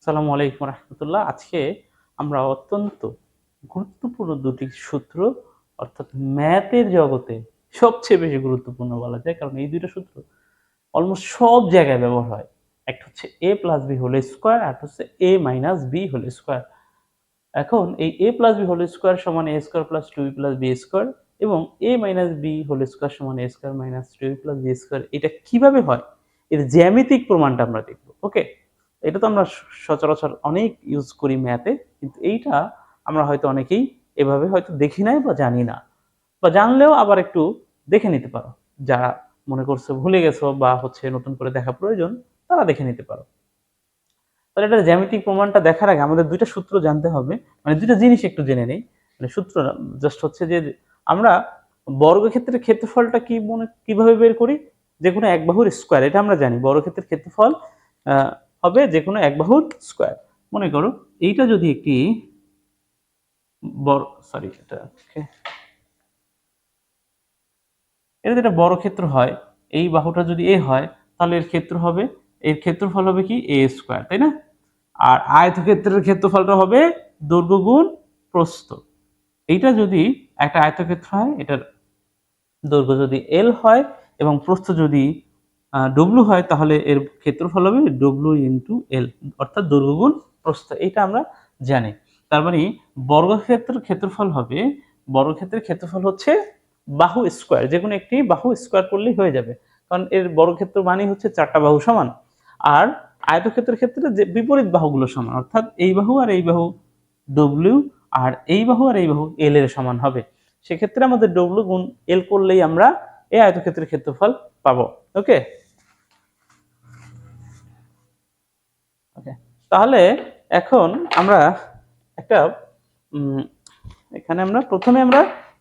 আসসালামু আলাইকুম রহমতুল্লাহ। আজকে আমরা অত্যন্ত গুরুত্বপূর্ণ দুটি সূত্র, অর্থাৎ ম্যাথের জগতে সবচেয়ে বেশি গুরুত্বপূর্ণ বলা যায়, কারণ এই দুইটা সূত্র অলমোস্ট সব জায়গায় ব্যবহার হয়। একটা হচ্ছে A plus B whole square আর হচ্ছে A minus B whole square এখন এই A plus B whole square সমান A square plus two B plus B square এবং A minus B whole square সমান A square minus two B plus B square এটা কীভাবে হয়? এর জ্যামিতিক প্রমাণটা আমরা দেখব ওকে এটা তো আমরা সচরাচর অনেক ইউজ করি ম্যাথে কিন্তু এইটা আমরা হয়তো অনেকেই এভাবে হয়তো দেখি নাই বা জানি না। বা জানলেও আবার একটু দেখে নিতে পারো। যারা মনে করছ ভুলে গেছো বা হচ্ছে নতুন করে দেখা প্রয়োজন, তারা দেখে নিতে পারো। তাহলে এটা জ্যামিতিক প্রমাণটা দেখার আগে আমাদের দুইটা সূত্র জানতে হবে। মানে দুইটা জিনিস একটু জেনে নেই। মানে সূত্র জাস্ট হচ্ছে যে, আমরা বর্গক্ষেত্রের ক্ষেত্রফলটা কি মনে, কীভাবে বের করি? যে কোনো এক বাহুর স্কোয়ার এটা আমরা জানি। বর্গক্ষেত্রের ক্ষেত্রফল হবে যে কোনো এক বাহুর স্কোয়ার মনে করো এইটা যদি একটি বড় সরি এটা. এটা যদি বড় ক্ষেত্র হয়, এই বাহুটা যদি এ হয়, তাহলে এর ক্ষেত্র হবে, এর ক্ষেত্রফল হবে কি? এ স্কোয়ার তাই না? আর আয়তক্ষেত্রের ক্ষেত্রফলটা হবে দৈর্ঘ্য গুণ প্রস্থ। এইটা যদি একটা আয়তক্ষেত্র হয়, এটার দৈর্ঘ্য যদি এল হয় এবং প্রস্থ যদি ডব্লু হয় তাহলে এর ক্ষেত্রফল হবে ডব্লু ইন্টু এল অর্থাৎ দৈর্ঘ্য গুণ প্রস্থ এটা আমরা জানি। তার মানে বর্গক্ষেত্রের ক্ষেত্রফল হবে, বর্গক্ষেত্রের ক্ষেত্রফল হচ্ছে বাহু স্কোয়ার যে কোনো একটি বাহু স্কোয়ার করলেই হয়ে যাবে। কারণ এর বর্গক্ষেত্র মানেই হচ্ছে চারটা বাহু সমান। আর আয়তক্ষেত্রের ক্ষেত্রে যে বিপরীত বাহুগুলো সমান, অর্থাৎ এই বাহু আর এই বাহু ডব্লিউ আর এই বাহু আর এই বাহু এল এর সমান হবে। সেক্ষেত্রে আমাদের ডব্লিউ গুণ এল করলেই আমরা এই আয়তক্ষেত্রের ক্ষেত্রফল পাবো। ওকে? ওকে, তাহলে এখন আমরা একটা এখানে আমরা প্রথমে আমরা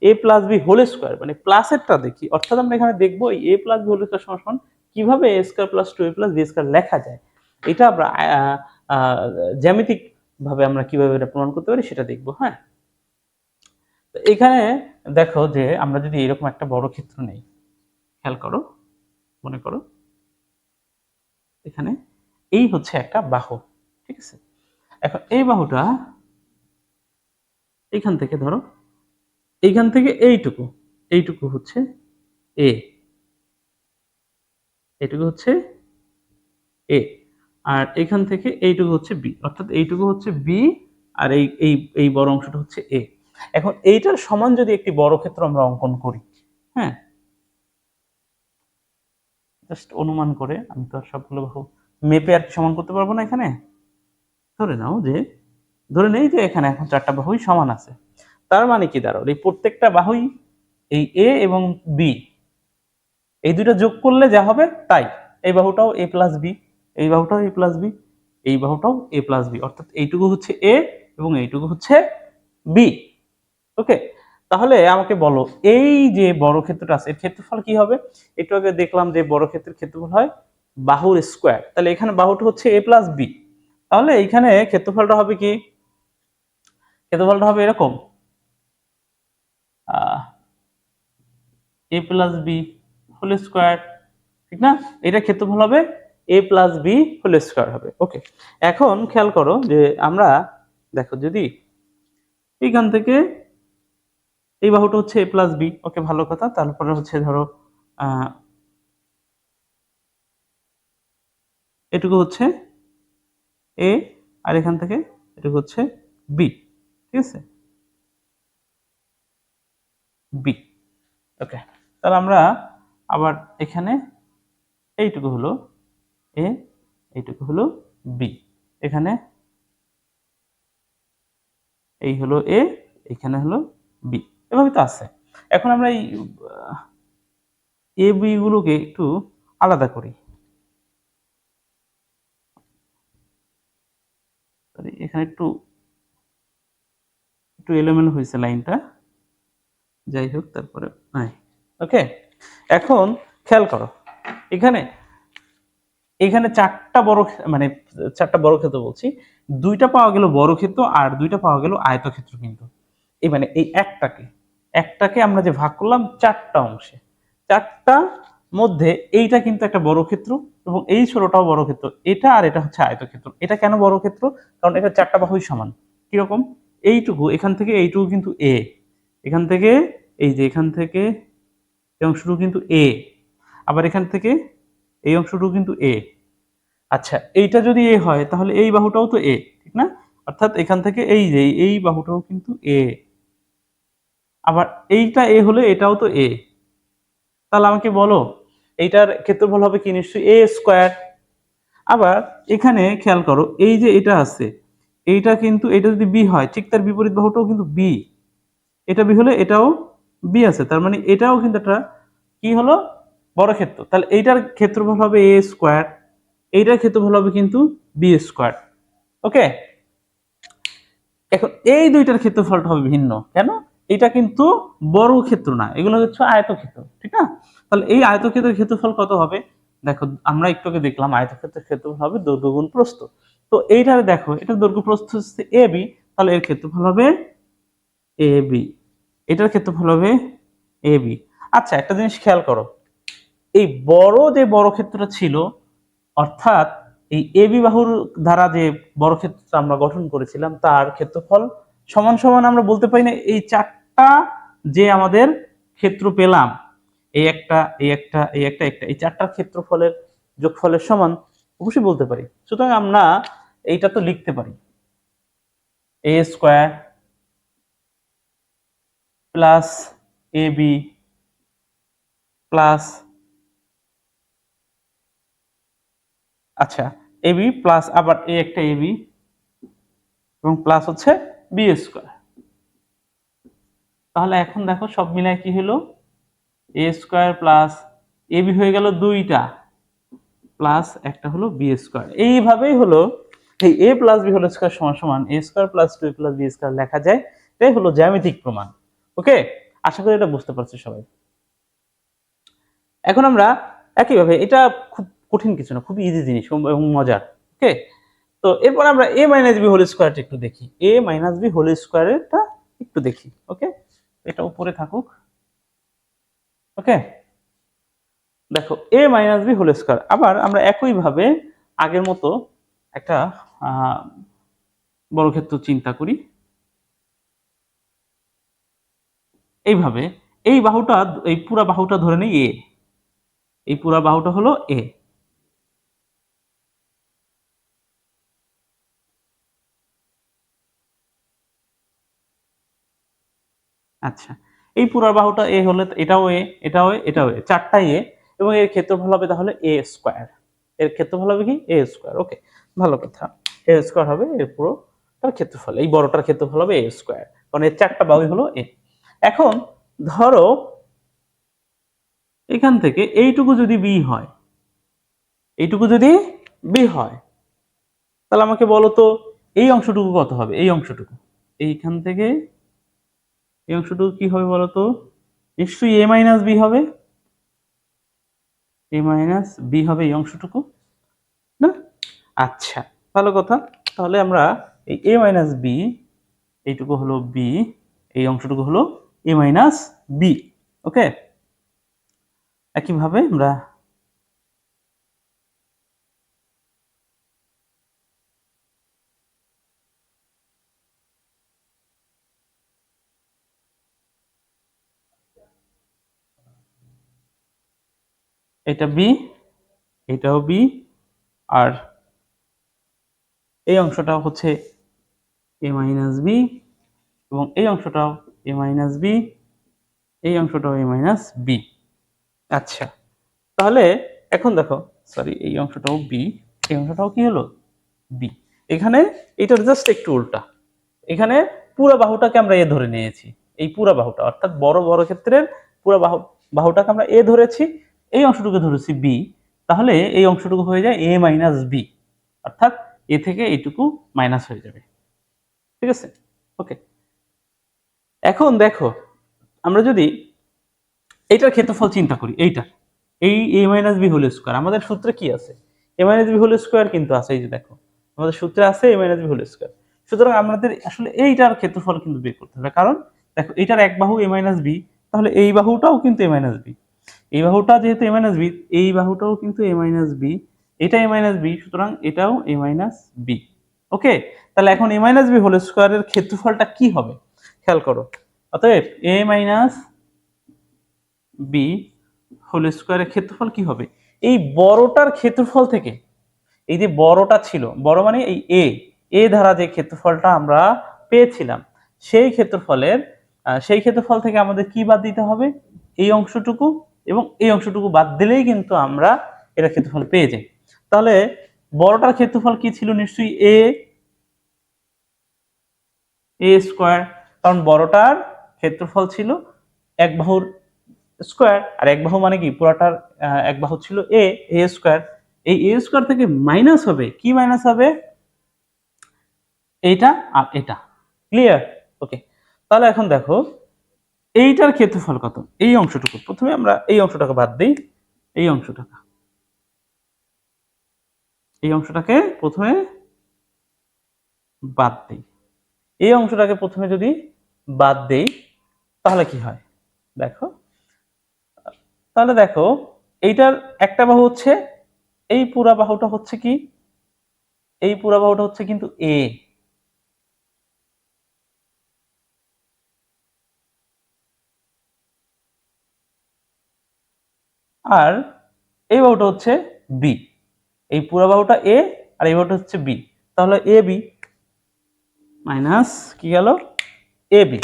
A plus B whole square মানে প্লাসেরটা দেখি। অর্থাৎ আমরা এখানে দেখব A plus B whole square সমান কীভাবে A square plus two A plus B square লেখা যায়। এটা আমরা জ্যামিতিক ভাবে আমরা কীভাবে এটা প্রমাণ করতে পারি সেটা দেখব হ্যাঁ? এখানে দেখো যে আমরা যদি এরকম একটা বড় ক্ষেত্র নেই, খেয়াল করো। মনে করো। এখানে এই হচ্ছে একটা বাহু, ঠিক আছে? এখন এই বাহুটা এইখান থেকে ধরো, এইখান থেকে এইটুকু এইটুকু হচ্ছে এ হচ্ছে এ আর এখান থেকে এইটুকু হচ্ছে বি অর্থাৎ এইটুকু হচ্ছে বি আর এই এই এই বড় অংশটা হচ্ছে এ এখন এইটার সমান যদি একটি বড় ক্ষেত্র আমরা অঙ্কন করি হ্যাঁ? জাস্ট অনুমান করে আমি তো আর সবগুলো বাহু মেপে আর সমান করতে পারব না এখানে। ধরে নাও যে, ধরে নেই যে এখানে এখন চারটা বাহুই সমান আছে। তার মানে কি দাঁড়াল এই প্রত্যেকটা বাহুই এই এ এবং বি এই দুটো যোগ করলে যা হবে তাই। এই বাহুটাও এ প্লাস বি এই বাহুটাও এ প্লাস বি এই বাহুটাও এ প্লাস বি অর্থাৎ এইটুকু হচ্ছে এ এবং এইটুকু হচ্ছে বি ওকে তাহলে আমাকে বলো, এই যে বড় ক্ষেত্রটা আছে, এর ক্ষেত্রফল কি হবে? একটু আগে দেখলাম যে বড় ক্ষেত্রের ক্ষেত্রফল হয় বাহুর স্কোয়ার তাহলে এখানে বাহুটা হচ্ছে এ প্লাস বি তাহলে এইখানে ক্ষেত্রফলটা হবে কি? ক্ষেত্রফলটা হবে এরকম। A plus B whole square ঠিক না? এটা ক্ষেত্রফল হবে A plus B whole square হবে। ওকে এখন খেয়াল করো যে আমরা, দেখো যদি এইখান থেকে এই বাহুটা হচ্ছে এ প্লাস বি ওকে ভালো কথা। তারপরে হচ্ছে ধরো এটুকু হচ্ছে এ আর এখান থেকে এটুকু হচ্ছে বি ঠিক আছে? বি ওকে তাহলে আমরা আবার এখানে এইটুকু হলো এ এইটুকু হলো বি এখানে এই হলো এ এখানে হলো বি এভাবে তো আছে। এখন আমরা এই এ বি গুলোকে একটু আলাদা করি। এখানে একটু একটু এলোমেলো হয়েছে লাইনটা। যাই হোক, তারপরে, নাই। ওকে? এখন খেয়াল করো, এখানে এখানে চারটা বড় মানে চারটা বড় ক্ষেত্র বলছি। দুইটা পাওয়া গেল বড় ক্ষেত্র আর দুইটা পাওয়া গেল আয়তক্ষেত্র কিন্তু। এই মানে এই একটাকে একটাকে আমরা যে ভাগ করলাম চারটা অংশে। চারটা মধ্যে এইটা কিন্তু একটা বড় ক্ষেত্র এবং এই ষোলোটাও বড় ক্ষেত্র। এটা আর এটা হচ্ছে আয়তক্ষেত্র। এটা কেন বড় ক্ষেত্র? কারণ এটা চারটা বাহুই সমান। কীরকম? এইটুকু, এখান থেকে এইটুকু কিন্তু এ এখান থেকে, এই যে এখান থেকে, এই অংশটুকু কিন্তু এ আবার এখান থেকে, এই অংশটুকু কিন্তু এ আচ্ছা এইটা যদি এ হয়, তাহলে এই বাহুটাও তো এ ঠিক না? অর্থাৎ এখান থেকে এই যে, এই বাহুটাও কিন্তু এ আবার এইটা এ হলে এটাও তো এ। তাহলে আমাকে বলো, এইটার ক্ষেত্রফল হবে কি নিশ্চয়ই? A square. আবার এখানে খেয়াল করো, এই যে এটা আছে, এইটা কিন্তু, এটা যদি বি হয়, ঠিক তার বিপরীত বাহুটাও কিন্তু বি। এটা বি হলে এটাও বি আছে, তার মানে এটাও কিন্তু একটা কি হলো? বড় ক্ষেত্র। তাহলে এইটার ক্ষেত্রফল হবে এ স্কোয়ার, এইটার ক্ষেত্রফল হবে কিন্তু বি স্কোয়ার। ওকে? এখন এই দুইটার ক্ষেত্রফলটা হবে ভিন্ন, কেন? এটা কিন্তু বড় ক্ষেত্র না, এগুলো হচ্ছে আয়তক্ষেত্র, ঠিক না? তাহলে এই আয়তক্ষেত্রের ক্ষেত্রফল কত হবে? দেখো, আমরা একটু আগে দেখলাম আয়তক্ষেত্রের ক্ষেত্রফল হবে দৈর্ঘ্য গুণ প্রস্থ। তো এইটারে দেখো, এটা দৈর্ঘ্য প্রস্থ হচ্ছে এ বি, তাহলে এর ক্ষেত্রফল হবে এ বি। এটার ক্ষেত্রফল হবে এ বি। আচ্ছা একটা জিনিস খেয়াল করো, এই বড় যে বড় ক্ষেত্রটা ছিল, অর্থাৎ এই এবি বাহুর দ্বারা যে বড় ক্ষেত্রটা আমরা গঠন করেছিলাম, তার ক্ষেত্রফল সমান সমান আমরা বলতে পারি না, এই চারটা যে আমাদের ক্ষেত্র পেলাম, এই একটা এই একটা এই একটা একটা, এই চারটার ক্ষেত্রফলের যোগফলের সমান অবশ্যই বলতে পারি। সুতরাং আমরা এইটা তো লিখতে পারি। A square plus A B plus আচ্ছা এবি প্লাস আবার এ একটা এবি এবং প্লাস হচ্ছে বি স্কোয়ার তাহলে এখন দেখো সব মিলায় কি হলো? A square plus A B হয়ে গেল দুইটা প্লাস একটা হলো বি স্কোয়ার এইভাবেই হলো, এই A plus B whole square সমান সমান A square plus two A plus B square লেখা যায়। এটাই হলো জ্যামিতিক প্রমাণ, ওকে? আশা করি এটা বুঝতে পারছি সবাই। এখন আমরা একইভাবে, এটা খুব কঠিন কিছু না, খুব ইজি জিনিস এবং মজার, ওকে? তো এরপর আমরা এ মাইনাস বি হোল স্কোয়ারটা একটু দেখি। এ মাইনাস বি হোল স্কোয়ারটা একটু দেখি, ওকে? এটা উপরে থাকুক। ওকে দেখো A minus B whole square আবার আমরা একইভাবে আগের মতো একটা বর্গক্ষেত্র চিন্তা করি। এইভাবে, এই বাহুটা, এই পুরা বাহুটা ধরে নেই এ এই পুরা বাহুটা হলো এ আচ্ছা এই পুরা বাহুটা এ হলে এটাও এ এটাও এ এটাও এ, চারটাই এ, এবং এর ক্ষেত্রফল হবে তাহলে এ স্কোয়ার। এর ক্ষেত্রফল হবে কি? এ স্কোয়ার, ওকে, ভালো কথা। এ স্কোয়ার হবে এর পুরো তার ক্ষেত্রফল, এই বড়টার ক্ষেত্রফল হবে এ স্কোয়ার, কারণ এর চারটা বাহুই হলো এ। এখন ধরো, এখান থেকে এইটুকু যদি বি হয়, এইটুকু যদি বি হয়, তাহলে আমাকে বলো তো এই অংশটুকু কত হবে? এই অংশটুকু। এইখান থেকে এই অংশটুকু কি হবে বলো তো নিশ্চয়ই এ মাইনাস বি হবে। এ মাইনাস বি হবে এই অংশটুকু, না? আচ্ছা ভালো কথা। তাহলে আমরা এই এ মাইনাস বি এইটুকু হলো বি এই অংশটুকু হলো এ মাইনাস বি ওকে একইভাবে আমরা এটা বি এটাও বি আর এই অংশটাও হচ্ছে এ মাইনাস বি এবং এই অংশটাও এ মাইনাস বি এই অংশটাও এ মাইনাস বি আচ্ছা তাহলে এখন দেখো সরি এই অংশটাও বি এই অংশটাও কি হলো? বি এখানে এটার জাস্ট একটু উল্টা। এখানে পুরো বাহুটাকে আমরা এ ধরে নিয়েছি। এই পুরো বাহুটা, অর্থাৎ বড় বড় ক্ষেত্রের পুরো বাহু, বাহুটাকে আমরা এ ধরেছি। এই অংশটুকু ধরেছি বি তাহলে এই অংশটুকু হয়ে যায় এ মাইনাস বি অর্থাৎ এ থেকে এইটুকু মাইনাস হয়ে যাবে। ঠিক আছে? ওকে এখন দেখো, আমরা যদি এইটার ক্ষেত্রফল চিন্তা করি এইটার এই A minus B whole square আমাদের সূত্রে কি আছে? A minus B whole square কিন্তু আছে, এই যে দেখো, আমাদের সূত্রে আছে A minus B whole square সুতরাং আমাদের আসলে এইটার ক্ষেত্রফল কিন্তু বের করতে হবে, কারণ দেখো, এইটার এক বাহু এ মাইনাস বি তাহলে এই বাহুটাও কিন্তু এ মাইনাস বি এই বাহুটা যেহেতু এ মাইনাস বি এই বাহুটাও কিন্তু এ মাইনাস বি এটা এ মাইনাস বি সুতরাং এটাও এ মাইনাস বি ওকে তাহলে এখন এ মাইনাস বি হোল স্কোয়ারের ক্ষেত্রফলটা কি হবে? খেয়াল করো, অতএব এ মাইনাস বি হোল স্কোয়ারের ক্ষেত্রফল কি হবে? এই বড়টার ক্ষেত্রফল থেকে, এই যে বড়টা ছিল, বড় মানে এই এ এ ধারা যে ক্ষেত্রফলটা আমরা পেয়েছিলাম, সেই ক্ষেত্রফলের সেই ক্ষেত্রফল থেকে আমাদের কি বাদ দিতে হবে? এই অংশটুকু এবং এই অংশটুকু বাদ দিলেই কিন্তু আমরা এটা ক্ষেত্রফল পেয়ে যাই। তাহলে বড়টার ক্ষেত্রফল কি ছিল? নিশ্চয়ই এ এ স্কোয়ার কারণ বড়টার ক্ষেত্রফল ছিল এক বাহুর স্কোয়ার আর এক বাহু মানে কি? পুরাটার এক বাহু ছিল এ এ স্কোয়ার এই এ স্কোয়ার থেকে মাইনাস হবে। কি মাইনাস হবে? এইটা আর এটা। ক্লিয়ার ওকে তাহলে এখন দেখো এইটার ক্ষেত্রফল কত? এই অংশটুকু। প্রথমে আমরা এই অংশটাকে বাদ দিই। এই অংশটাকে। এই অংশটাকে প্রথমে বাদ দিই। এই অংশটাকে প্রথমে যদি বাদ দেই, তাহলে কি হয়? দেখো। তাহলে দেখো, এইটার একটা বাহু হচ্ছে, এই পুরা বাহুটা হচ্ছে কি? এই পুরা বাহুটা হচ্ছে কিন্তু এ আর এই বাহুটা হচ্ছে বি এই পুরা বাহুটা এ আর এই বাহুটা হচ্ছে বি তাহলে এ বি মাইনাস কি গেল? এ বি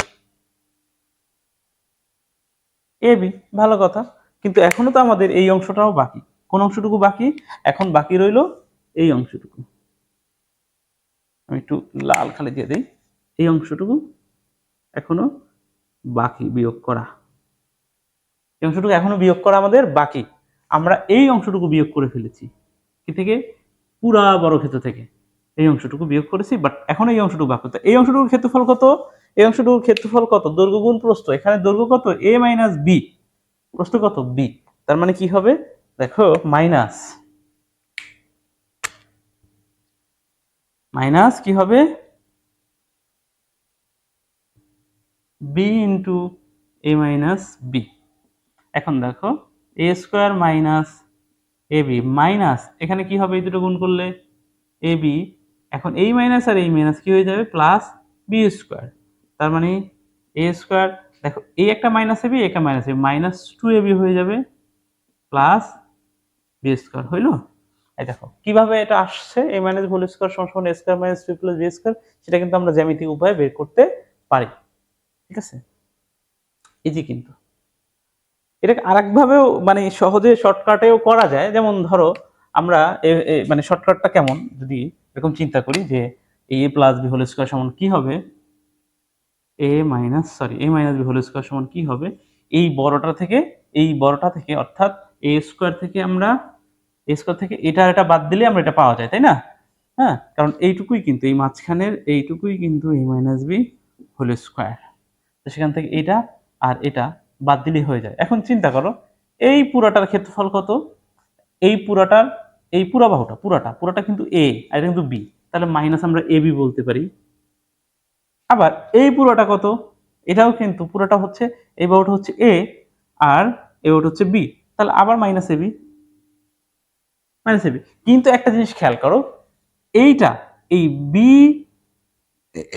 এ বি ভালো কথা। কিন্তু এখনও তো আমাদের এই অংশটাও বাকি। কোন অংশটুকু বাকি? এখন বাকি রইল এই অংশটুকু। আমি একটু লাল খালি দিয়ে দিই। এই অংশটুকু এখনও বাকি বিয়োগ করা। অংশটুকু এখনও বিয়োগ করা আমাদের বাকি। আমরা এই অংশটুকু বিয়োগ করে ফেলেছি। কি থেকে? পুরা বড় ক্ষেত্র থেকে। এই অংশটুকু বিয়োগ করেছি বাট এখন এই অংশটুকু বাকি। তো এই অংশটুকুর ক্ষেত্রফল কত? এই অংশটুকুর ক্ষেত্রফল কত? দৈর্ঘ্য গুণ প্রস্থ। এখানে দৈর্ঘ্য কত? এ মাইনাস বি প্রস্থ কত? বি তার মানে কি হবে? দেখো মাইনাস মাইনাস কি হবে? B into A minus B এখন দেখো A square minus A B minus এখানে কি হবে এই দুটো গুণ করলে? এ বি এখন এই মাইনাস আর এই মাইনাস কি হয়ে যাবে? প্লাস বি স্কোয়ার তার মানে এ স্কোয়ার দেখো এই একটা মাইনাস এবি একটা minus A B minus two A B হয়ে যাবে প্লাস বি স্কোয়ার হইল? এই দেখো, কীভাবে এটা আসছে? এ মাইনাস হোল স্কোয়ার সমান A square minus two plus B square সেটা কিন্তু আমরা জ্যামিতিক উপায়ে বের করতে পারি, ঠিক আছে? ইজি কিন্তু। এটাকে আরেকভাবেও মানে সহজে শর্টকাটেও করা যায়। যেমন ধরো, আমরা মানে শর্টকাটটা কেমন? যদি এরকম চিন্তা করি যে A plus B whole square সমান কি হবে? A minus sorry A minus B whole square সমান কি হবে? এই বড়টা থেকে, এই বড়টা থেকে, অর্থাৎ এ স্কোয়ার থেকে আমরা এ স্কোয়ার থেকে এটা এটা বাদ দিলে আমরা এটা পাওয়া যায়, তাই না? হ্যাঁ কারণ এইটুকুই কিন্তু, এই মাঝখানের এইটুকুই কিন্তু A minus B whole square তো সেখান থেকে এটা আর এটা বাদ দিলেই হয়ে যায়। এখন চিন্তা করো, এই পুরাটার ক্ষেত্রফল কত? এই পুরাটার, এই পুরা বাহুটা, পুরাটা পুরাটা কিন্তু এ আর এটা কিন্তু বি তাহলে মাইনাস আমরা এ বি বলতে পারি। আবার এই পুরোটা কত? এটাও কিন্তু পুরোটা হচ্ছে, এই বাহুটা হচ্ছে এ আর এই বাহুটা হচ্ছে বি তাহলে আবার minus A B minus A B কিন্তু একটা জিনিস খেয়াল করো, এইটা, এই বি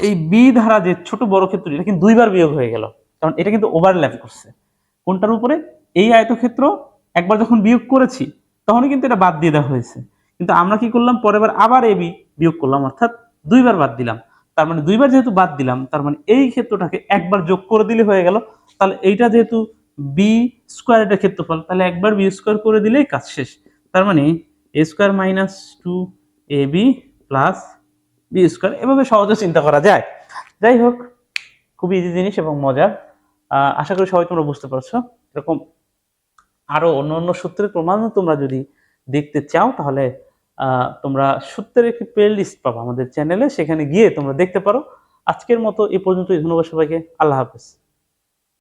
এই বি ধারা যে ছোট বড় ক্ষেত্র এটা কিন্তু দুইবার বিয়োগ হয়ে গেল। কারণ এটা কিন্তু ওভারল্যাপ করছে। কোনটার উপরে? এই আয়তক্ষেত্র একবার যখন বিয়োগ করেছি, তখনই কিন্তু এটা বাদ দিয়ে দেওয়া হয়েছে। কিন্তু আমরা কি করলাম? পরের বার আবার এবি বিয়োগ করলাম, অর্থাৎ দুইবার বাদ দিলাম। তার মানে দুইবার যেহেতু বাদ দিলাম, তার মানে এই ক্ষেত্রটাকে একবার যোগ করে দিলে হয়ে গেল। তাহলে এইটা যেহেতু বি স্কোয়ার এটা ক্ষেত্রফল, তাহলে একবার বি স্কোয়ার করে দিলেই কাজ শেষ। তার মানে A square minus two A B plus B square এভাবে সহজে চিন্তা করা যায়। যাই হোক খুবই ইজি জিনিস এবং মজার। আশা করি সবাই তোমরা বুঝতে পারছ। এরকম আরও অন্য অন্য সূত্রের প্রমাণ তোমরা যদি দেখতে চাও, তাহলে তোমরা সূত্রের একটি প্লে লিস্ট পাবো আমাদের চ্যানেলে সেখানে গিয়ে তোমরা দেখতে পারো। আজকের মতো এ পর্যন্ত ধন্যবাদ সবাইকে। আল্লাহ হাফেজ।